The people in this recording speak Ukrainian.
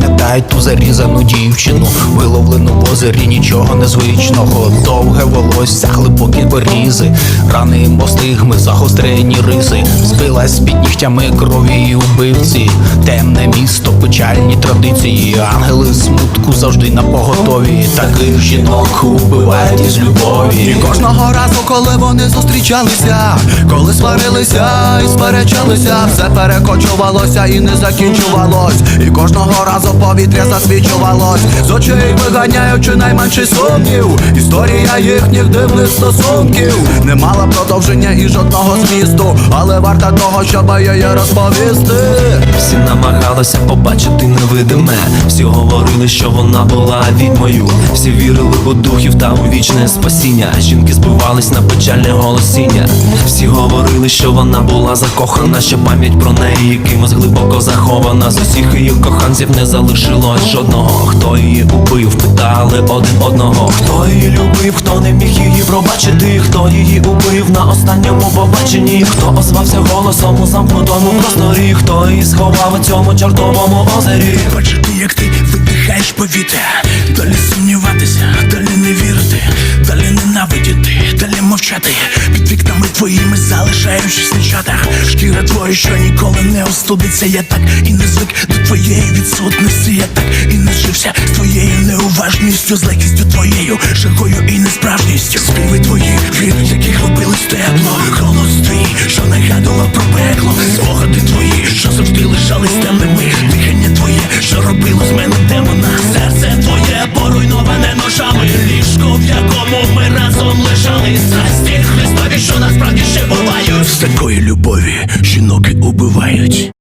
пам'ятають ту зарізану дівчину, виловлену в озері нічого незвичного. Довге волосся, глибокі порізи, рани мостигми, загострені риси, збилась під нігтями крові і убивці, темне місто, печальні традиції, ангели смутку завжди на поготові. Таких жінок убивають із любові. І кожного разу, коли вони зустрічалися, коли сварилися і сперечалися, все перекочувалося і не закінчувалось. І кожного разу повітря засвічувалось, з очей виганяючи найменший сумнів. Історія їхніх дивних стосунків не мала продовження і жодного змісту, але варта того, щоб її розповісти. Всі намагалися побачити невидиме. Всі говорили, що вона була відьмою. Всі вірили у духів та у вічне спасіння. Жінки збивались на печальне голосіння. Всі говорили, що вона була закохана, що пам'ять про неї якимось глибоко захована. З усіх її коханців не залишилось жодного. Хто її убив, питали один одного. Хто її любив, хто не міг її пробачити, хто її убив на останньому побаченні, хто озвався голосом у замкнутому просторі, хто її сховав у цьому чортовому озері. Бачити, як ти видихаєш повітря, далі сумніватися, далі не вірити, далі ненавидіти, далі мовчати. Під вікнами твоїми залишаючись на чатах. Шкіра твоя, що ніколи не остудиться. Я так і не звик твоєї відсутності. Я так і не зжився з твоєю неуважністю, з легкістю твоєю, жахою і несправжністю. Співи твої, від яких робилось тепло, голос твій, що нагадував про пекло, спогади твої, що завжди лишались темними, дихання твоє, що робило з мене демона. Серце твоє поруйноване ножами, ліжко, в якому ми разом лежали. Страсті Христові, що насправді ще бувають. З такої любові жінок убивають.